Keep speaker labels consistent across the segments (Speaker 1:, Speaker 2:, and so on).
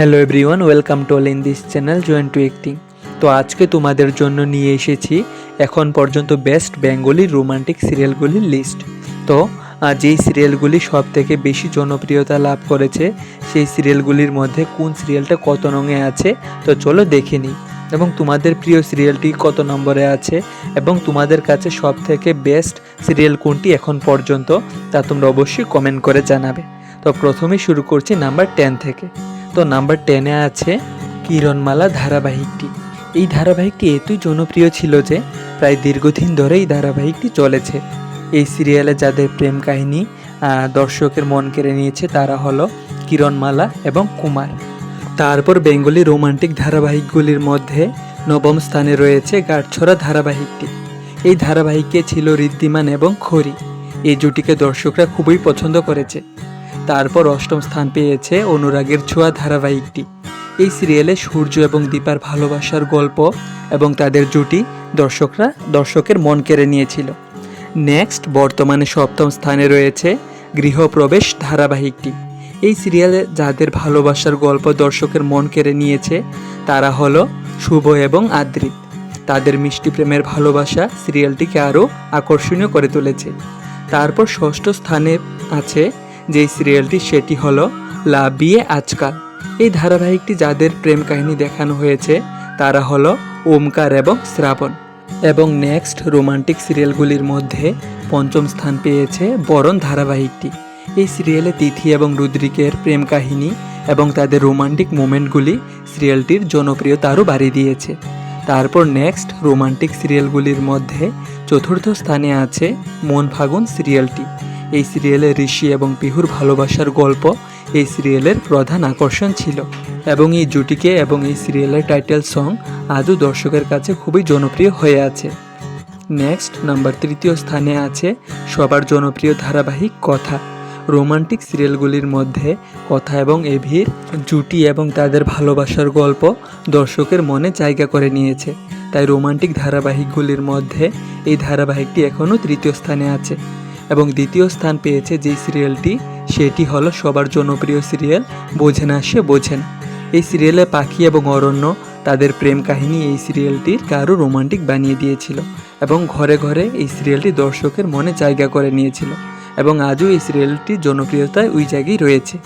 Speaker 1: Hello everyone, welcome to all in this channel join to acting তো আজকে তোমাদের জন্য নিয়ে এসেছি এখন পর্যন্ত বেস্ট বেঙ্গলি রোমান্টিক সিরিয়ালগুলির লিস্ট। তো যেই সিরিয়ালগুলি সব থেকে বেশি জনপ্রিয়তা লাভ করেছে সেই সিরিয়ালগুলির মধ্যে কোন সিরিয়ালটা কত নঙে আছে, তো চলো দেখে নিই। এবং তোমাদের প্রিয় সিরিয়ালটি কত নম্বরে আছে, এবং তোমাদের কাছে সব থেকে বেস্ট সিরিয়াল কোনটি এখন পর্যন্ত, তা তোমরা অবশ্যই কমেন্ট করে জানাবে। তো প্রথমেই শুরু করছি নাম্বার টেন থেকে। তো নাম্বার টেনে আছে কিরণমালা ধারাবাহিকটি। এই ধারাবাহিকটি এতই জনপ্রিয় ছিল যে প্রায় দীর্ঘদিন ধরে এই ধারাবাহিকটি চলেছে। এই সিরিয়ালে যাদের প্রেম কাহিনী দর্শকের মন কেড়ে নিয়েছে তারা হলো কিরণমালা এবং কুমার। তারপর বেঙ্গলি রোমান্টিক ধারাবাহিকগুলির মধ্যে নবম স্থানে রয়েছে গাঁটছড়া ধারাবাহিকটি। এই ধারাবাহিকে ছিল ঋদ্ধিমান এবং খড়ি। এই জুটিকে দর্শকরা খুবই পছন্দ করেছে। তারপর অষ্টম স্থান পেয়েছে অনুরাগের ছোঁয়া ধারাবাহিকটি। এই সিরিয়ালে সূর্য এবং দীপার ভালোবাসার গল্প এবং তাদের জুটি দর্শকরা দর্শকের মন কেড়ে নিয়েছিল। নেক্সট বর্তমানে সপ্তম স্থানে রয়েছে গৃহপ্রবেশ ধারাবাহিকটি। এই সিরিয়ালে যাদের ভালোবাসার গল্প দর্শকের মন কেড়ে নিয়েছে, তারা হলো শুভ এবং আদ্রিত। তাদের মিষ্টি প্রেমের ভালোবাসা সিরিয়ালটিকে আরও আকর্ষণীয় করে তুলেছে। তারপর ষষ্ঠ স্থানে আছে যেই সিরিয়ালটি সেটি হলো লা বিয়ে আজকাল। এই ধারাবাহিকটি যাদের প্রেম কাহিনী দেখানো হয়েছে, তারা হলো ওমকার এবং শ্রাবণ। এবং নেক্সট রোমান্টিক সিরিয়ালগুলির মধ্যে পঞ্চম স্থান পেয়েছে বরণ ধারাবাহিকটি। এই সিরিয়ালে তিথি এবং রুদ্রিকের প্রেম কাহিনী এবং তাদের রোমান্টিক মোমেন্টগুলি সিরিয়ালটির জনপ্রিয়তা আরও বাড়িয়ে দিয়েছে। তারপর নেক্সট রোমান্টিক সিরিয়ালগুলির মধ্যে চতুর্থ স্থানে আছে মন ফাগুন সিরিয়ালটি এই সিরিয়ালে ঋষি এবং পিহুর ভালোবাসার গল্প এই সিরিয়ালের প্রধান আকর্ষণ ছিল। এবং এই জুটিকে এবং এই সিরিয়ালের টাইটেল সং আজও দর্শকের কাছে খুবই জনপ্রিয় হয়ে আছে। নেক্সট নাম্বার তৃতীয় স্থানে আছে সবার জনপ্রিয় ধারাবাহিক কথা। রোমান্টিক সিরিয়ালগুলির মধ্যে কথা এবং এভির জুটি এবং তাদের ভালোবাসার গল্প দর্শকের মনে জায়গা করে নিয়েছে। তাই রোমান্টিক ধারাবাহিকগুলির মধ্যে এই ধারাবাহিকটি এখনও তৃতীয় স্থানে আছে। দ্বিতীয় স্থান পেয়েছে যেই সিরিয়ালটি, সেটি হলো সবার জনপ্রিয় সিরিয়াল বোঝে না, সে বোঝে না। এই সিরিয়ালে পাখি এবং অরণ্য, তাদের প্রেম কাহিনী এই সিরিয়ালটির কারও রোমান্টিক বানিয়ে দিয়েছিল এবং ঘরে ঘরে এই সিরিয়ালটি দর্শকের মনে জায়গা করে নিয়েছিল এবং আজও এই সিরিয়ালটির জনপ্রিয়তায় ওই জায়গায় রয়েছে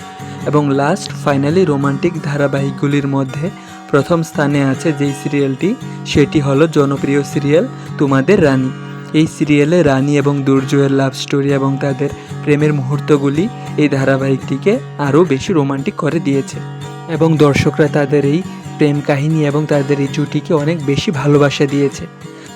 Speaker 1: এবং লাস্ট, ফাইনালি রোমান্টিক ধারাবাহিকগুলির মধ্যে প্রথম স্থানে আছে যেই সিরিয়ালটি, সেটি হলো জনপ্রিয় সিরিয়াল তোমাদের রানী। এই সিরিয়ালে রানী এবং দুর্জয়ের লাভ স্টোরি এবং তাদের প্রেমের মুহূর্তগুলি এই ধারাবাহিকটিকে আরও বেশি রোমান্টিক করে দিয়েছে। এবং দর্শকরা তাদের এই প্রেম কাহিনী এবং তাদের এই জুটিকে অনেক বেশি ভালোবাসা দিয়েছে।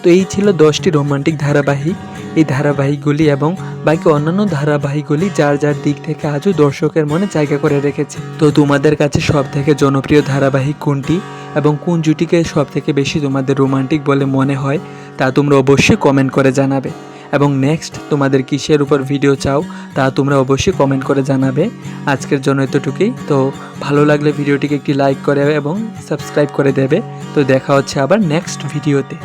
Speaker 1: তো এই ছিল দশটি রোমান্টিক ধারাবাহিক। এই ধারাবাহিকগুলি এবং বাকি অন্যান্য ধারাবাহিকগুলি যার যার দিক থেকে আজও দর্শকের মনে জায়গা করে রেখেছে। তো তোমাদের কাছে সব থেকে জনপ্রিয় ধারাবাহিক কোনটি? এবং কোন জুটিকে সব থেকে বেশি তোমাদের রোমান্টিক বলে মনে হয়, তা তোমরা অবশ্যই কমেন্ট করে জানাবে। এবং নেক্সট তোমাদের কিসের উপর ভিডিও চাও, তা তোমরা অবশ্যই কমেন্ট করে জানাবে। আজকের জন্য এতটুকুই। তো ভালো লাগলে ভিডিওটিকে একটি লাইক করে এবং সাবস্ক্রাইব করে দেবে। তো দেখা হচ্ছে আবার নেক্সট ভিডিওতে